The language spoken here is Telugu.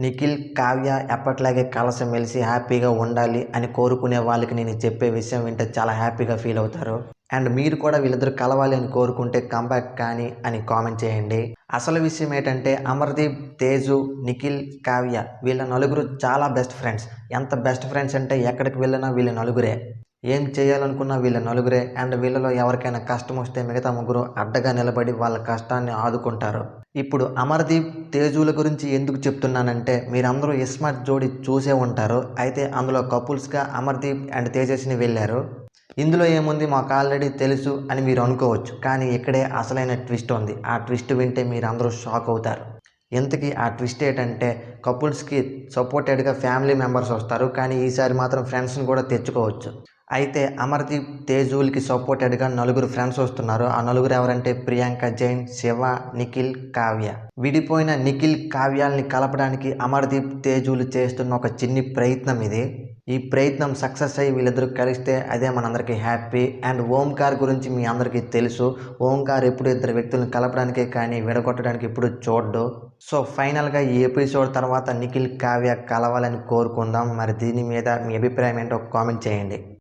నిఖిల్ కావ్య ఎప్పట్లాగే కలిసి మెలిసి హ్యాపీగా ఉండాలి అని కోరుకునే వాళ్ళకి నేను చెప్పే విషయం వింటే చాలా హ్యాపీగా ఫీల్ అవుతారు. అండ్ మీరు కూడా వీళ్ళిద్దరు కలవాలి అని కోరుకుంటే కంబ్యాక్ కానీ అని కామెంట్ చేయండి. అసలు విషయం ఏంటంటే అమర్దీప్ తేజు నిఖిల్ కావ్య వీళ్ళ నలుగురు చాలా బెస్ట్ ఫ్రెండ్స్. ఎంత బెస్ట్ ఫ్రెండ్స్ అంటే ఎక్కడికి వెళ్ళినా వీళ్ళ నలుగురే. ఏం చేయాలనుకున్నా వీళ్ళ నలుగురే అండ్ వీళ్ళలో ఎవరికైనా కష్టం వస్తే మిగతా ముగ్గురు అడ్డగా నిలబడి వాళ్ళ కష్టాన్ని ఆదుకుంటారు. ఇప్పుడు అమర్దీప్ తేజుల గురించి ఎందుకు చెప్తున్నానంటే మీరందరూ ఇస్మార్ట్ జోడి చూసే ఉంటారు. అయితే అందులో కపుల్స్గా అమర్దీప్ అండ్ తేజస్ని వెళ్ళారు. ఇందులో ఏముంది మాకు ఆల్రెడీ తెలుసు అని మీరు అనుకోవచ్చు కానీ ఇక్కడే అసలైన ట్విస్ట్ ఉంది. ఆ ట్విస్ట్ వింటే మీరు అందరూ షాక్ అవుతారు. ఇంతకీ ఆ ట్విస్ట్ ఏంటంటే కపుల్స్కి సపోర్టెడ్గా ఫ్యామిలీ మెంబర్స్ వస్తారు కానీ ఈసారి మాత్రం ఫ్రెండ్స్ని కూడా తెచ్చుకోవచ్చు. అయితే అమర్దీప్ తేజుల్కి సపోర్టెడ్గా నలుగురు ఫ్రెండ్స్ వస్తున్నారు. ఆ నలుగురు ఎవరంటే ప్రియాంక జైన్ శివ నిఖిల్ కావ్య. విడిపోయిన నిఖిల్ కావ్యాల్ని కలపడానికి అమర్దీప్ తేజూలు చేస్తున్న ఒక చిన్ని ప్రయత్నం ఇది. ఈ ప్రయత్నం సక్సెస్ అయ్యి వీళ్ళిద్దరూ కలిస్తే అదే మనందరికీ హ్యాపీ. అండ్ ఓంకార్ గురించి మీ అందరికీ తెలుసు. ఓంకార్ ఎప్పుడు ఇద్దరు వ్యక్తులను కలపడానికే కానీ విడగొట్టడానికి ఇప్పుడు చూడ్డు. సో ఫైనల్గా ఈ ఎపిసోడ్ తర్వాత నిఖిల్ కావ్య కలవాలని కోరుకుందాం. మరి దీని మీద మీ అభిప్రాయం ఏంటో కామెంట్ చేయండి.